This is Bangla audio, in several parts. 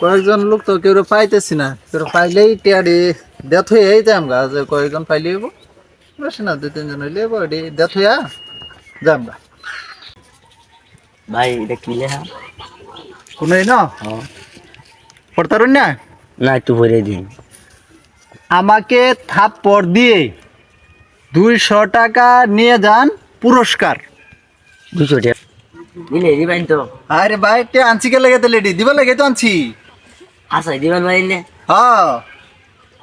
কয়েকজন লোক তো কেউ পাইতেছি না। কেউ পাইলেই টিয়ারি ডেথ হয়ে এই যাম গা যে কয়েকজন পাইলে হইব। বেশি না দুই তিনজন হইলে হইব এটি ডেথ হইয়া যাম গা ভাই এটা কি লেখা কোনই না? হ্যাঁ। পড়তারুন না? না একটু ভরে দিন। আমাকে থাপ্পড় দিয়ে দুইশো টাকা নিয়ে যান পুরস্কার। দুশো টাকা। দিলে দিবেন তো। আরে ভাই আনছি কে লেগে তো লেডি? দিবা লেগে তো আনছি। আসাই দিবেন ভাই নে। হ্যাঁ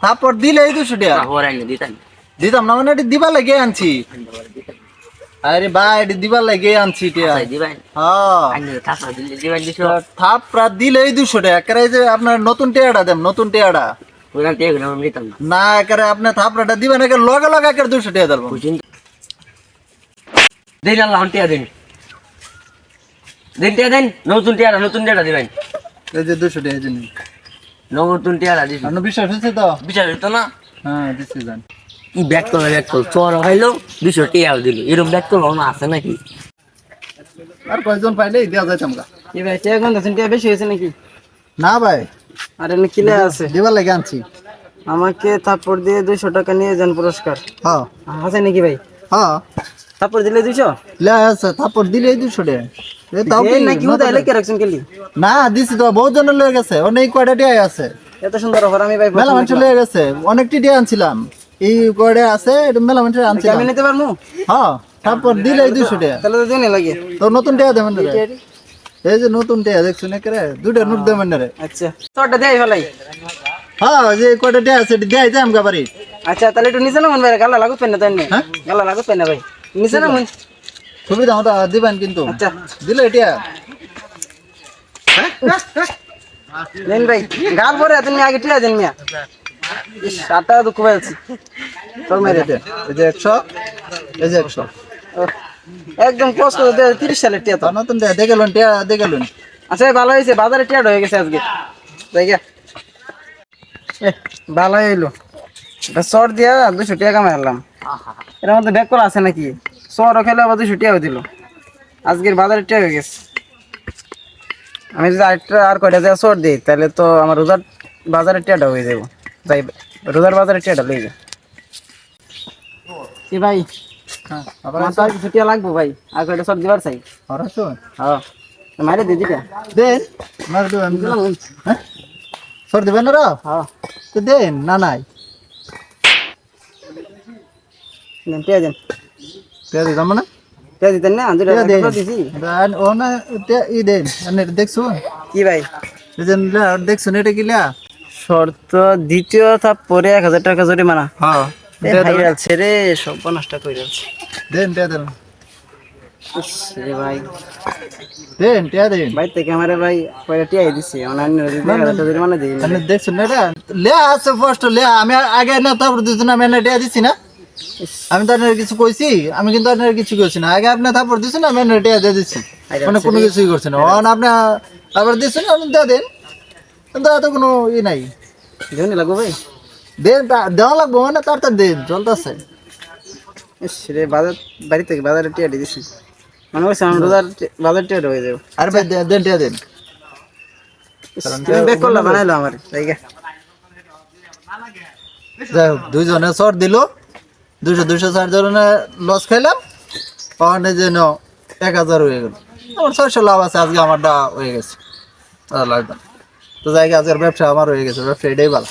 থাপ্পড় দিলে এই দুশো টাকা। পরে আইনে দিতেন দিতাম না মানে এটি লেগে আনছি। আরে ভাই এটি দিবা লেগে আনছি টিয়া। দিবেন। হ্যাঁ। দিলে থাপড়া এই দুশো টাকা। একেবারে যে আপনার নতুন টেয়াটা দেন নতুন টেয়াটা। না। একেবারে আপনি থাপড়াটা দিবেন একে লগে লগে একের দুশো টাকা দেবো। দিন আল্লাহ টিয়া দিন। দিন টিয়া দেন নতুন টিয়াটা নতুন টিয়াটা দিবেন। এই যে দুশো টাকা জন্য নতুন আপনার বিশ্বাস হচ্ছে তো? বিচার হতো না? হ্যাঁ দিচ্ছি জান। ই ব্যাগ করল ব্যাগ করল? চর খাইলো দুশো টিয়াও দিল। এরকম ব্যাগ করল না আছে নাকি? আর কয়েকজন পাইলে দেওয়া যায় চামকা কি ভাই টিয়া গন্ধ টিয়া বেশি হয়েছে নাকি? না ভাই। আর কিলে আছে। দিবার লেগে আনছি। আমাকে থাপ্পড় দিয়ে দুইশো টাকা নিয়ে যান পুরস্কার। হ্যাঁ আছে নাকি ভাই? হ্যাঁ থাপ্পড় দিলে দুইশো? লে আছে থাপড় দিলে দুশো টাকা এ তাও কি নাকি উদয় লেকে রাখছেন কেলি না দিছি তো বহু জনের লয়ে গেছে অনেক কয়টা টিয়াই আছে। এত সুন্দর অফার আমি ভাই মেলা মানুষ লয়ে গেছে অনেকটি টিয়া আনছিলাম। এই কয়টা আছে এটা মেলা মানুষের কি আনছিলাম। আমি নিতে পারব হ্যাঁ তারপর দিলে দুশো টাকা তাহলে তো দিনে লাগে। তো নতুন টিয়া দেবেন রে। এই যে নতুন টিয়া দেখছ না করে? দুইটা নোট দেবেন না রে। আচ্ছা। তোরটা দেয় ফেলাই। হ্যাঁ যে কয়টা টিয়া আছে দেয় যাম গাবারি আচ্ছা তাহলে একটু নিচে নামুন ভাই গালা লাগুত পেন না তাই হ্যাঁ? গালা লাগুত পেন না ভাই। নিচে নামুন সুবিধা মতো দিবেন কিন্তু। আচ্ছা। দিলে টিয়া দেন ভাই গাল পরে তুমি আগে টিয়া দেন মিয়া। আটটা দুঃখ তোর মেরে এই যে- একশো এই যে একশো। একদম কষ্ট তিরিশ সালের টিয়া তো। নতুন টিয়া দেখেলুন টিয়া দেখেলুন আচ্ছা ভাই, ভালো হয়েছে বাজারে টিয়ার হয়ে গেছে আজকে। এ, ভালো হইল। এটা শর্ট দিয়া দুশো টাকা কামাই আনলাম। এর মধ্যে ব্যাগ করা আছে নাকি? শর্ট খেলে আবার দুশো টাকা দিল। আজকের বাজারে টিয়া হয়ে গেছে। আমি যদি আরেকটা আর কয়টা দেওয়া শর্ট দিই তাহলে তো আমার রোজার বাজারের টিয়াটা হয়ে যাব। যাই রোজার বাজারের টিয়াটা লই যা কি ভাই হ্যাঁ আমার কিছু লাগবো ভাই। আর কয়টা শর্ট দিবার চাই? হ্যাঁ। মারে দিয়ে দিটা। দেন মার দেবেন। হ্যাঁ? সর দেবেন না রা? হ্যাঁ। তো দেন না নাই। দেন টিয়া দেন। টিয়া দিতাম না টিয়া দিতেন না? দুটা টিয়া দেন দুটো দিছি। ও না ই দেন দেখছ? কি ভাই? দেখছ এটা শর্ত দ্বিতীয় পরে এক হাজার টাকা জরিমানা। হ্যাঁ ভাইরাল ছেড়ে সব নষ্ট করে যাচ্ছে দেন দেন ভাই। দেন টিয়া দেন। ভাই থেকে আমারে ভাই টিয়াই দিছে? জরিমানা দিই দেখছ না লে আছে ফার্স্ট লে আমি আগে না তারপর দিছি না আমি টিয়া দিছি না? আমি তো আপনার কিছু কইছি আমি কিন্তু আপনার কিছু কইছি না। আগে আপনি তারপর দিছি না আমি এনে টিয়া দিয়ে দিছি মানে কোনো কিছুই করছি না। অন আপনি তারপর দিছি না আপনি দিয়ে দেন। কিন্তু এত কোনো ই নাই। জনি লাগবো ভাই? দেন দেওয়া লাগবো মানে তার তার দেন চলতেছে। রে বাজার বাড়ি থেকে বাজারে টিয়া দিয়ে দিছি। মনে করছে আমার রোজার বাজার টিয়া হয়ে যাব। আর ভাই দেন টিয়া দেন। তুমি বেক করলা বানাইলো আমার যাই হোক দুইজনে শর্ট দিল। দুশো দুশো চার ধরনের লস খাইলাম। ওখানে যেন এক হাজার হয়ে গেল। আমার ছয়শো লাভ আছে, আজকে আমারটা হয়ে গেছে। আর লাগবে। তো জায়গা আজকের ব্যবসা আমার হয়ে গেছে, ব্যবসা এটাই ভালো।